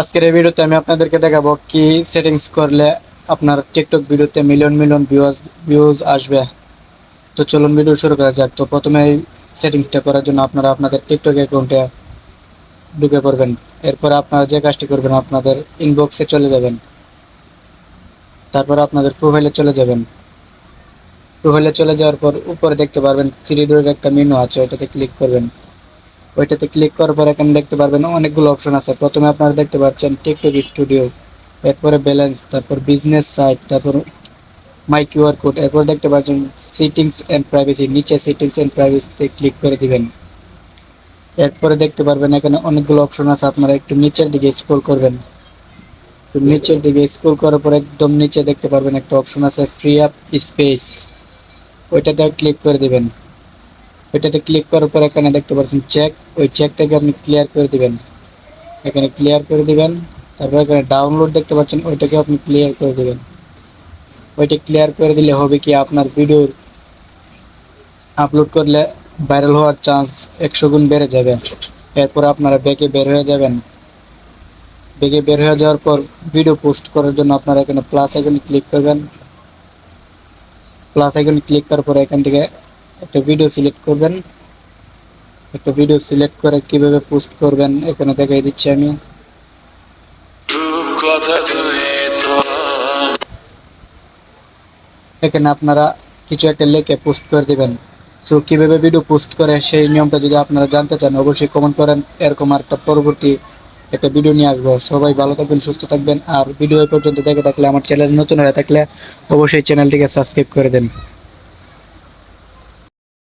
আজকের এই ভিডিওতে আমি আপনাদেরকে দেখাবো কি সেটিংস করলে আপনার টিকটক ভিডিওতে মিলিয়ন মিলিয়ন ভিউজ ভিউজ আসবে। তো চলুন ভিডিও শুরু করা যাক। তো প্রথমে এই সেটিংসটা করার জন্য আপনারা আপনাদের টিকটক অ্যাকাউন্টে ঢুকে পড়বেন। এরপর আপনারা যে কাজটি করবেন, আপনাদের ইনবক্সে চলে যাবেন। তারপর আপনাদের প্রোফাইলে চলে যাবেন। প্রোফাইলে চলে যাওয়ার পর উপরে দেখতে পারবেন থ্রি ডোরের একটা মেনু আছে, ওইটাতে ক্লিক করবেন। ওইটাতে ক্লিক করার পর এখানে দেখতে পারবেন অনেকগুলো অপশন আছে। প্রথমে আপনারা দেখতে পাচ্ছেন টিকটক স্টুডিও এরপরে ব্যালেন্স তারপর বিজনেস সাইট তারপর মাই কিউআর কোড এরপর দেখতে পাচ্ছেন সিটিংস অ্যান্ড প্রাইভেসি নিচে সিটিংস অ্যান্ড প্রাইভেসিতে ক্লিক করে দিবেন। এরপরে দেখতে পারবেন এখানে অনেকগুলো অপশন আছে, আপনারা একটু নিচের দিকে স্ক্রল করবেন। একটু নিচের দিকে স্ক্রল করার পর একদম নিচে দেখতে পারবেন একটা অপশন আছে ফ্রি আপ স্পেস ওইটাতে ক্লিক করে দিবেন। ওইটাতে ক্লিক করার পর এখানে দেখতে পাচ্ছেন চেক ওই চেকটাকে আপনি ক্লিয়ার করে দিবেন। এখানে ক্লিয়ার করে দিবেন, তারপর এখানে ডাউনলোড দেখতে পাচ্ছেন, ওইটাকে আপনি ক্লিয়ার করে দিবেন। ওইটা ক্লিয়ার করে দিলে হবে কি আপনার ভিডিওর আপলোড করলে ভাইরাল হওয়ার চান্স একশো গুণ বেড়ে যাবে। এরপর আপনারা ব্যাগে বের হয়ে যাবেন। ব্যাগে বের হয়ে যাওয়ার পর ভিডিও পোস্ট করার জন্য আপনারা এখানে প্লাস আইকনে ক্লিক করবেন। প্লাস আইকনে ক্লিক করার পর এখান থেকে একটা ভিডিও সিলেক্ট করবেন। একটা ভিডিও সিলেক্ট করে কীভাবে পোস্ট করবেন, এখানে দেখাই দিচ্ছি আমি। এখানে আপনারা কিছু একটা লিখে পোস্ট করে দিবেন। সো কীভাবে ভিডিও পোস্ট করে সেই নিয়মটা যদি আপনারা জানতে চান, অবশ্যই কমেন্ট করেন। এরকম একটা পরবর্তী একটা ভিডিও নিয়ে আসব। সবাই ভালো থাকবেন, সুস্থ থাকবেন। আর ভিডিও পর্যন্ত দেখে থাকলে, আমার চ্যানেল নতুন হয়ে থাকলে, অবশ্যই চ্যানেলটিকে সাবস্ক্রাইব করে দেন।